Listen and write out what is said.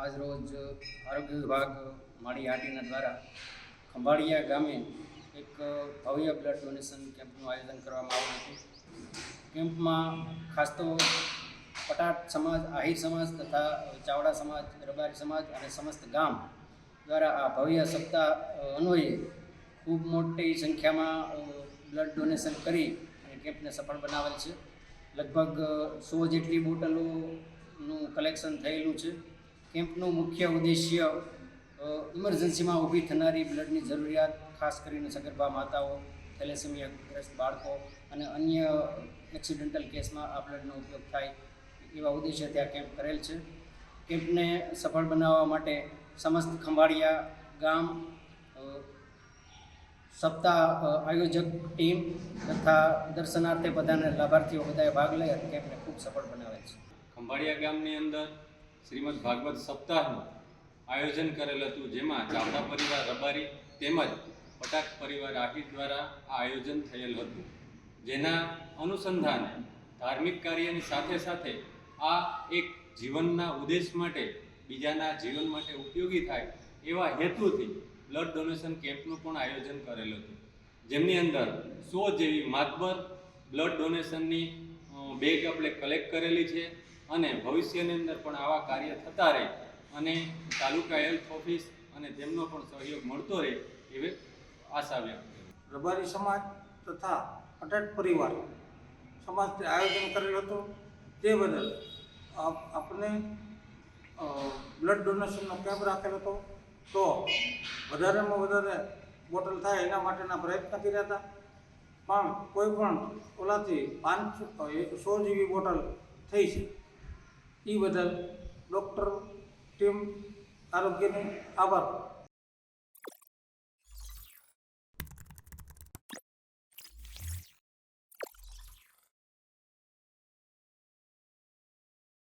આજ રોજ આરોગ્ય વિભાગ માળી હાટીના દ્વારા ખંભાળિયા ગામે એક ભવ્ય બ્લડ ડોનેશન કેમ્પનું આયોજન કરવામાં આવ્યું હતું. કેમ્પમાં ખાસ તો પટાટ સમાજ, આહિર સમાજ તથા ચાવડા સમાજ, રબારી સમાજ અને સમસ્ત ગામ દ્વારા આ ભવ્ય સપ્તાહ અન્વયે ખૂબ મોટી સંખ્યામાં બ્લડ ડોનેશન કરી અને કેમ્પને સફળ બનાવેલ છે. લગભગ સો જેટલી બોટલોનું કલેક્શન થયેલું છે. કેમ્પનું મુખ્ય ઉદ્દેશ્ય ઇમરજન્સીમાં ઊભી થનારી બ્લડની જરૂરિયાત, ખાસ કરીને સગર્ભા માતાઓ, થેલેસેમિયાગ્રસ્ત બાળકો અને અન્ય એક્સિડેન્ટલ કેસમાં આ બ્લડનો ઉપયોગ થાય એવા ઉદ્દેશ્ય ત્યાં કેમ્પ કરેલ છે. કેમ્પને સફળ બનાવવા માટે સમસ્ત ખંભાળિયા, ગામ સપ્તાહ આયોજક ટીમ તથા દર્શનાર્થે બધાને લાભાર્થીઓ બધાએ ભાગ લઈ અને કેમ્પને ખૂબ સફળ બનાવે છે. ખંભાળિયા ગામની અંદર શ્રીમદ ભાગવત સપ્તાહનું આયોજન કરેલ હતું, જેમાં ચાવડા પરિવાર રબારી તેમજ પટાક પરિવાર આહિર દ્વારા આ આયોજન થયેલ હતું. જેના અનુસંધાને ધાર્મિક કાર્યની સાથે સાથે આ એક જીવનના ઉદ્દેશ માટે, બીજાના જીવન માટે ઉપયોગી થાય એવા હેતુથી બ્લડ ડોનેશન કેમ્પનું પણ આયોજન કરેલ હતું. જેમની અંદર સો જેવી માતબર બ્લડ ડોનેશનની બેગ આપણે કલેક્ટ કરેલી છે. અને ભવિષ્યની અંદર પણ આવા કાર્ય થતા રહે અને તાલુકા હેલ્થ ઓફિસ અને તેમનો પણ સહયોગ મળતો રહે એવી આશા વ્યક્ત રબારી સમાજ તથા અટટ પરિવાર સમાજથી આયોજન કરેલ હતું. તે બદલ આપ- આપણે બ્લડ ડોનેશનનો કેમ્પ રાખેલો હતો. તો વધારેમાં વધારે બોટલ થાય એના માટેના પ્રયત્ન કર્યા હતા. પણ કોઈ પણ ઓલાથી પાંચસો સો જેવી બોટલ થઈ છે. એ બદલ ડૉક્ટર ટીમ આરોગ્યની આભાર.